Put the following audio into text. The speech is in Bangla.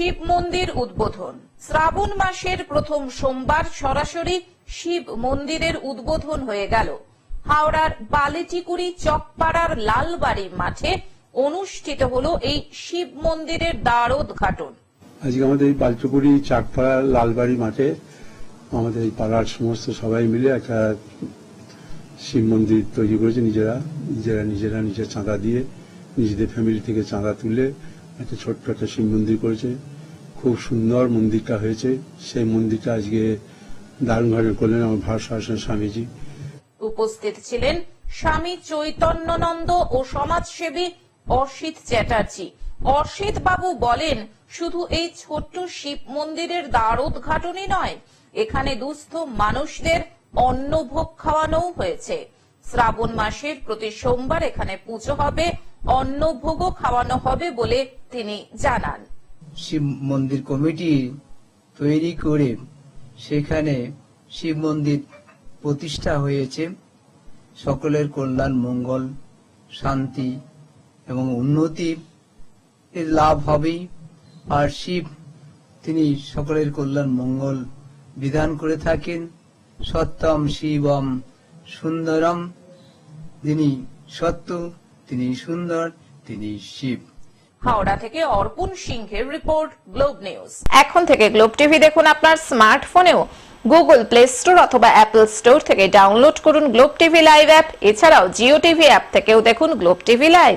শিব মন্দির উদ্বোধন। শ্রাবণ মাসের প্রথম সোমবার সরাসরি শিব মন্দিরের উদ্বোধন হয়ে গেল। হাওড়ার বালিটিকুড়ি চকপাড়ার লালবাড়ি মাঠে অনুষ্ঠিত হলো এই শিব মন্দিরের দ্বারোদ্ঘাটন আজকে আমাদের এই বালচপুরি চাকপাড়া লালবাড়ি মাঠে আমাদের এই পাড়ার সমস্ত সবাই মিলে একটা শিব মন্দির তৈরি করেছে। নিজেরা নিজেরা নিজেরা নিজের চাঁদা দিয়ে, নিজেদের ফ্যামিলি থেকে চাঁদা তুলে একটা ছোট্ট একটা শিব মন্দির করেছে। খুব সুন্দর মন্দিরটা হয়েছে। সেই মন্দিরটা আজকে দারুণভাবে করলেন আমার ভারত স্বামীজি। উপস্থিত ছিলেন স্বামী চৈতন্যনন্দ ও সমাজসেবী অসিত চ্যাটার্জি। অসিত বাবু বলেন, শুধু এই ছোট্ট শিব মন্দিরের দ্বারোদ্ঘাটনই নয়, এখানে দুস্থ মানুষদের অন্নভোগ খাওয়ানোও হয়েছে। শ্রাবণ মাসের প্রতি সোমবার এখানে পুজো হবে, অন্নভোগও খাওয়ানো হবে বলে তিনি জানান। শিব মন্দির কমিটি তৈরি করে সেখানে শিব মন্দির প্রতিষ্ঠা হয়েছে। সকলের কল্যাণ, মঙ্গল, শান্তি এবং উন্নতি লাভ হবেই। আর শিব, তিনি সকলের কল্যাণ, মঙ্গল বিধান করে থাকেন। সত্যম শিবম সুন্দরম। তিনি সত্য তিনি সুন্দর তিনি শিব। হাওড়া থেকে অর্পণ সিংহের রিপোর্ট গ্লোব নিউজ। এখন থেকে গ্লোব টিভি দেখুন আপনার স্মার্টফোনেও। গুগল প্লে স্টোর অথবা অ্যাপল স্টোর থেকে ডাউনলোড করুন গ্লোব টিভি লাইভ অ্যাপ। এছাড়াও জিও টিভি অ্যাপ থেকেও দেখুন গ্লোব টিভি লাইভ।